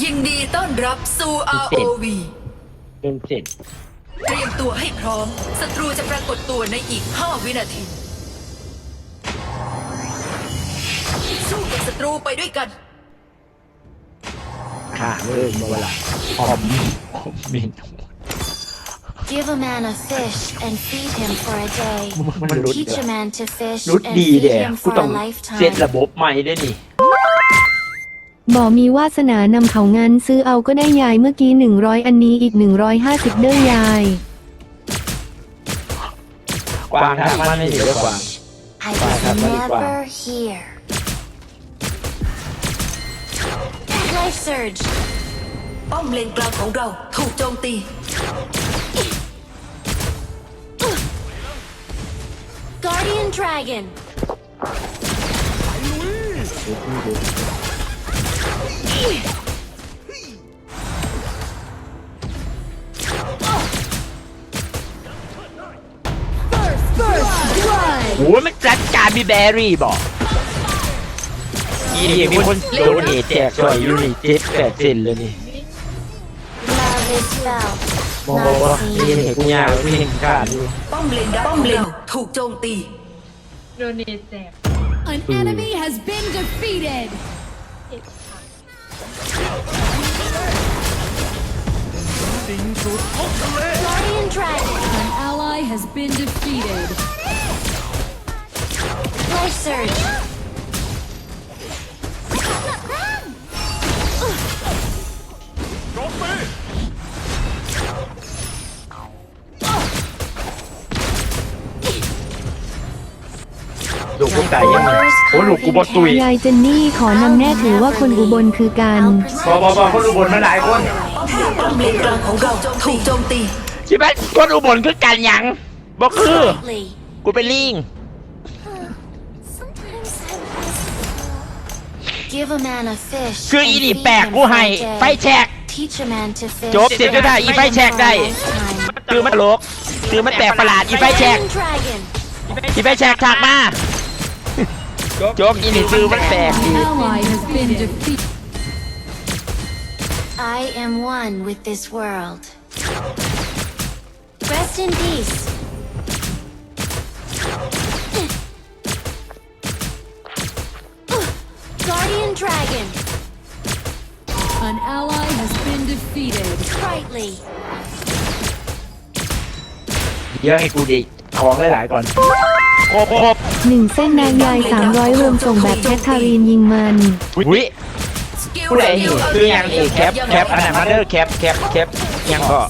ยินดีต้อนรับสู่ ROV เป็นเสร็จเตรียมตัวให้พร้อม ศัตรูจะปรากฏตัวในอีก 5 วินาที สู้กับศัตรูไปด้วยกันขาเลยมาเวลาหอมหอมมิน Give a man a fish and feed him for a day. มันรุด Teach a man to fish รุด and ดี feed เด้ him กู for ต้อง a เซต lifetime. ระบบใหม่ด้วยนี่ บ่มีวาสนานำเขางั้นซื้อเอาก็ได้ยายเมื่อกี้100อันนี้อีก150เด้อยาย กวางทักมาไม่เดี๋ยวกวาง I Bye, was have fun, never bye. here. Life surge. ป้อมเลนกลางของเราถูกโจมตี Guardian dragon. Blood. โอ้ยมันจัดการมีแบรี่บอกอีนี่มีคนโดนเนตแจกช่วยยูนิเจ็ดแปดเซนเลยนี่ Love is felt, บอกบอกว่า not นี่ seen. เห็นกูยากไม่เห็นกล้าดูป้อมเลนป้อมเลนถูกโจมตีโดนเนแจก An enemy has been defeated. Guardian dragon. An ally has been defeated. Life surge. ลูกกูไก่ยังไงโอ้ลูกกูบอตุยยายเจนนี่ขอนำแน่ถือว่าคนอุบลคือกัน I'll บอ protect บอบอคนอุบลมาหลายคนป้อมเลนกลางของเราถูกโจมตีใช่ไหมคนอุบลคือกันหยังบอกคือ lightly. กูเป็นลิง Sometimes I Give a man a fish. คือ and อีนี่ feed แปลก him กู for a ให้ day. ไฟแชก Teach a man to fish. จบสิบก็ได้อีไฟแชกได้ Lifetime. คือมันโลกคือมันแปลกประหลาดอีไฟแชก Guardian dragon. อีไฟแชกฉากมา โจ๊กอีนี่คือมันแปลกดี An ally has been defeated. I am one with this world. Rest in peace. Guardian dragon. An ally has been defeated. Sprightly. เยอะให้กูดิของหลายๆก่อน ครบครบ1เส้นนางยาย300รวมส่งแบบแคททารีนยิงมัน วิสกิลผู้ใดสกินี่ลคือยังนี่แคปแคปอันนั้นมาเดอร์แคปแคปแคปยังก็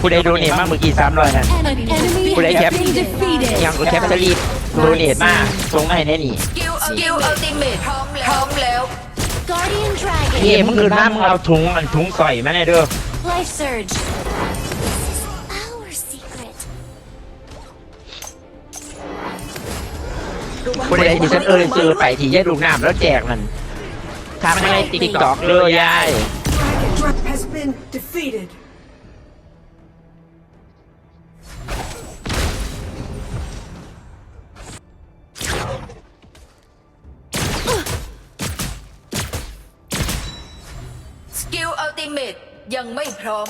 ผู้ใดโดเนทมาเมื่อกี้สามร้อยนั่น An enemy Put it has up. been defeated. ยังก็แคปสลีปโดเนทมาส่งให้แน่นี่สกิลสกิลอัลติเมทพร้อมแล้วพร้อมแล้ว Guardian dragon. นี่มึงคือน้ามึงเอาถุงอันถุงใส่มาแน่เด้อ ผู้ใดที่ฉันเอ่ยเจอไปที่ยายลูกน้ำแล้วแจกนั่นทำอะไรติ๊กตอกเลยยาย Dragon has been defeated. สกิลอัลติเมทยังไม่พร้อม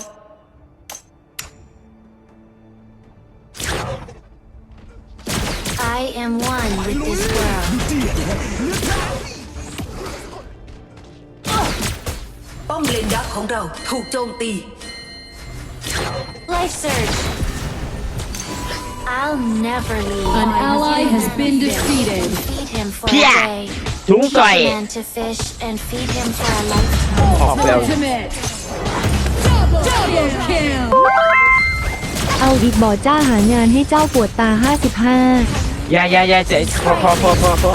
I am one with this world. ป้อมเลนดักของเราถูกโจมตี Life surge. I'll never leave. An ally has been defeated. Feed him for a Pia. day. ถุงใส่ Teach a man to fish and feed him for a lifetime. ออกแล้ว Ultimate. Double, double kill. เอาอีกบ่อจ้าหางานให้เจ้าปวดตา 55 ยายยายยายเจ๊พอพอพอพอพอ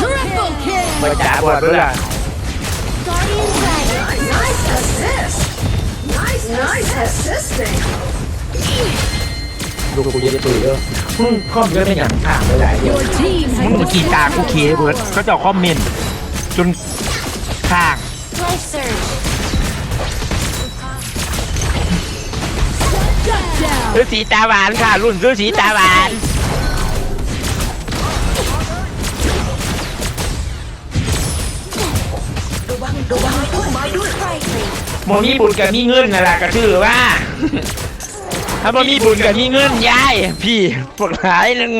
Triple kill. มาจ่าบวชด้วยล่ะ Guardian dragon. Nice assist. Nice, nice assisting. ลูกกูจะได้ตื่นเด้อมึงคอมเยอะเป็นอย่างข่างหลายๆเดียว Your team มึง has เมื่อกี้ตากูเคเบิร์ดก็จะเอาคอมเมนต์จนข้าง Life surge. shut down. ซื้อสีตาหวานค่ะ รุ่นซื้อสีตาหวาน โมมีบุญกับมีเงินนั่นแหละก็ชื่อว่า ถ้าบ่มีบุญกับมีเงินยายพี่พวกหลายหนึง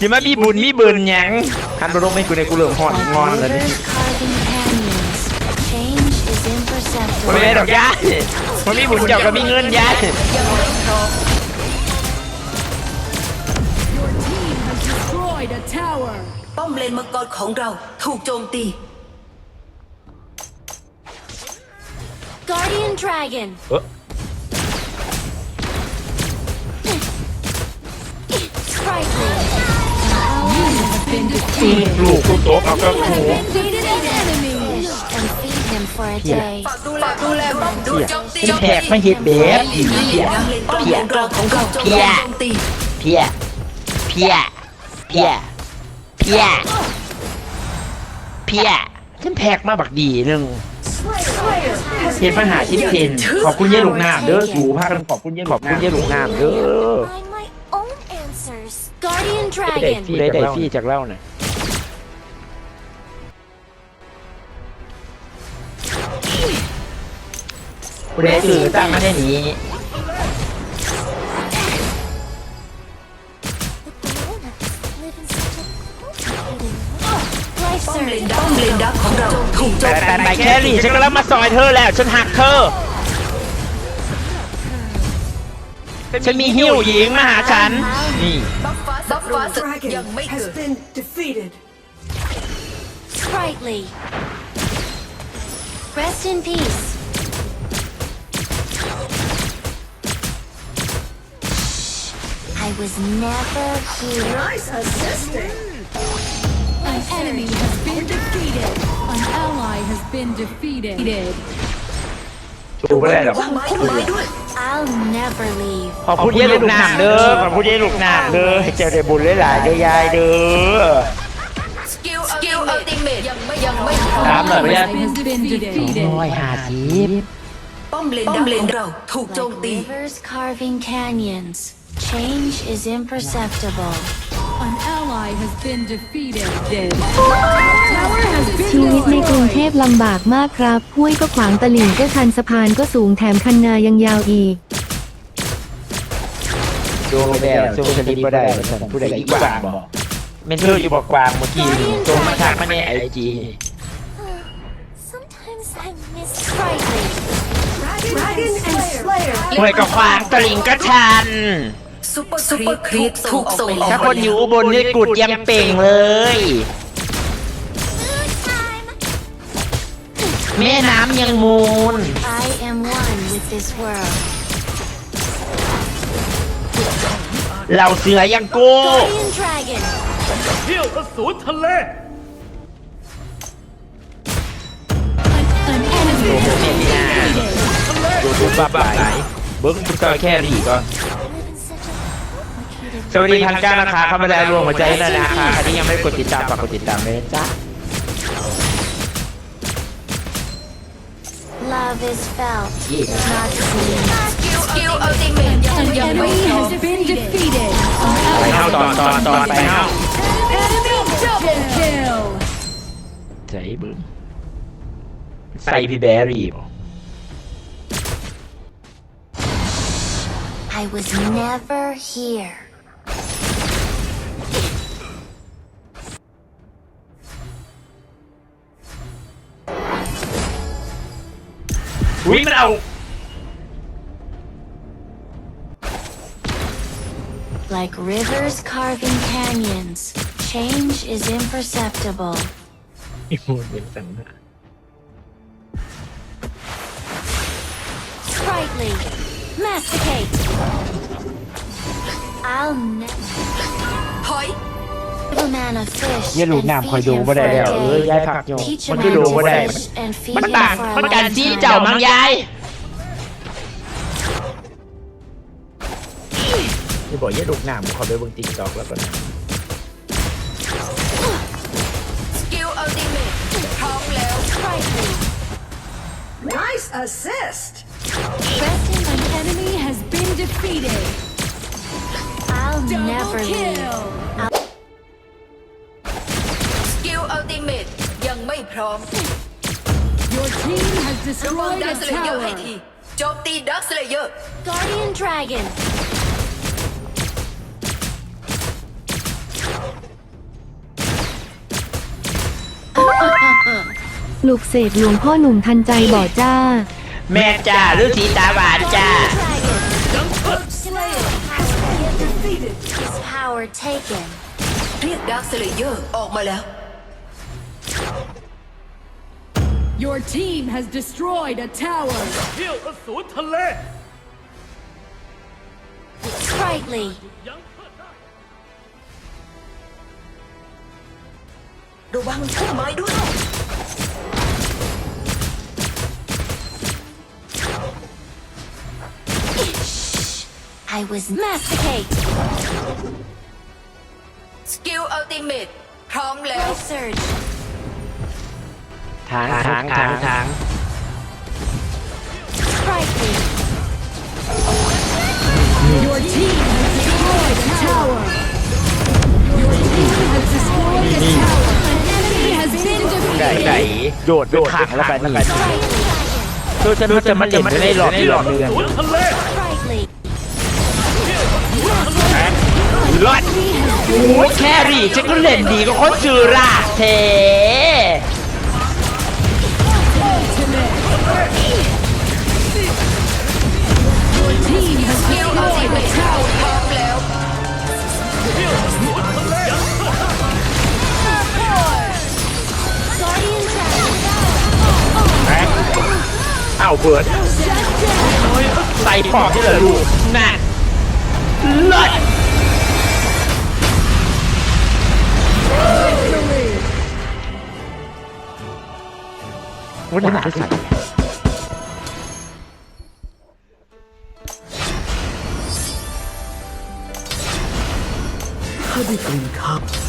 สิมามีบุญมีเบินหยังคันบ่ลงไม่กูได้กูเริ่มฮอด Like งอนแล้วนี่ rivers carving canyons, change is บ่ได้ imperceptible. ดอกยายบ่มีบุญเจ้าก็มีเงินยายยังไม่พร้อม Your team has destroyed a tower. ป้อมเลนมังกรของเราถูกโจมตี Guardian Dragon. เอ้อ Sprightly. Been อืม defeated. ลูกกูโตะเอาก็หู Defeated an enemy. And feed him for a Yeah. day. ฝากดูแลดูแลป้อมดูโจมตีเป็นแขกไม่เฮ็ดแบบอีเพียยังเลนป้อมเพีเลยนกลางของเราโจมเพี้ยโจมตีเพียเพียเพียเพียเพียฉันแพกมาบักดีหนึง Slayer has เห็นปัญหาชิ้นเทนขอบคุณเยลูกน้ำเด้อสูพากันขอบคุณเยขอบคุณเยลูกน้ำเด้อ Find my own answers. Guardian ได้ Dragon. ฟรีได้ได้ฟรีจากเล่าน่ะผู้ใดถือตั้งมาได้นี้ Life ป้อมเลน surge. ป้อมเลนดักของเราถูกโจไปมไปไปแครี่ฉันกำลังมาซอยเธอแล้ว ฉันหักเธอ ฉันมีหิ้วหญิงมาหาฉัน นี่บัฟฟ้าบัฟฟ้าศึก dragon ไม่เกิ has ด been defeated. Sprightly. Rest in peace. I was never here. Nice assisting. An enemy has been defeated. An ally has been defeated. ดูไม่ได้หรอกวางไม้ทำไมด้วย I'll never leave. ขอบคุณเยลูกน้ำเด้อขอบคุณเยลูกน้ำเด้อให้เจ้าได้บุญหลายๆเด้อยายเด้อสกิลสกิลอัลติเมทยังไม่ยังไม่พร้อตามมหน่อยไม่ได้ Has been defeated. ร้อยห้าสิบป้อมเลนดักของเราถูกโจม Like ตี rivers carving canyons, change is imperceptible. An ally has been defeated. Tower has ชี been วิตในกรุงเทพ destroyed. ลำบากมากครับ ห้วยก็ขวางตลิ่งก็ชันสะพานก็สูงแถมคันนายังยาวอีกดูแบบสู้ชนิดก็ได้ฉันผู้ใดอีกกว่างบอกเมนเทอร์อยู่บอกกวางเมื่อกี้ตรงมาทางมาในไอจี Sometimes I miss Sprightly. Dragon and Slayer หน่วยกับขวางตลิ่งก็ชัน ซุปเปอร์ซุปเปอร์ครีปถูกส่งออกถ้าไปคนอยู่อุบนนี่กุดยังเป่งเลย แม่น้ำยังมูล I am one with this world. เราเสือยังกู Guardian Dragon. เที่ยวอสูรทะเล An enemy has been defeated. ดูดูบ้าบ้าไหนเบิ้งตุ๊กตาแค่รีก่อน สวัสดีพันเก้านะคะเข้ามาได้รวมหัวใจแล้วนะคะใครที่ยังไม่ได้กดติดตามฝากกดติดตามเลยนะจ้า love is felt, Yeah. not seen. สกิลอัลติเมทยัง An ยังไม่ enemy พร้อม has been defeated. ไปเข้าตอนตอนตอนไปเข้า Enemy double kill. ใส่บึ้งใส่พี่แบรี่บ่ I was never here. อุ้ยมันเอา Like rivers carving canyons, change is imperceptible. อีมูนเป็นสังหาร Sprightly, masticate. I'll never ถ อย give a man a fish อย่าลูก and น้ำคอย feed ดู him บ่ for ได้ a แล้วเออ day. ยายผักอยู่ Teach a มัน man ก็ดู to บ่ได้ fish and feed มัน him ต่าง for a มัน long การจี้เจ้ามัง time. ยายจะบอกอย่าลูกน้ำขอไปเบิ่งติ๊กต็อกแล้วก่อน ติเมทพร้อมแล้ว Sprightly, Nice assist. rest in An enemy has been defeated. I'll Double never leave. kill. สกิลอัลติเมทยังไม่พร้อม Your team has ระวัง destroyed ดั a กสเลเยอร์ให้ tower. ทีโจมตีดักสเลเยอร์ Guardian Dragon. ปลุกเสกหลวงพ่อหนุ่มทันใจบ่อจ้า แม่จ้าฤาษีตาบานจ้า Dragon. His power taken. เรียกดักสเลเยอร์ออกมาแล้ว Your team has destroyed a tower. Sprightly. ระวังพุ่มไม้ด้วย I was masticate. สกิลอัลติเมตพร้อมแล้ว Life surge. ทางทางทางทาง Sprightly. Your team has destroyed a tower. Your team has destroyed a tower. An enemy has been ไก่ defeated. ไก่โดดโดดขังแล้วไปนี่ Sprightly. ตัวจะมันจะมาเล่นไม่ได้หลอกหลอกเดือน Sprightly. รอดโอ้ยแครี่ฉันก็เล่นดีก็คนจือราเท เบิร์ดใส่ปอกที่เหลือลูกนั่นเลิศวันนี้หนาใส่ถ้าได้กลิ่นข้าว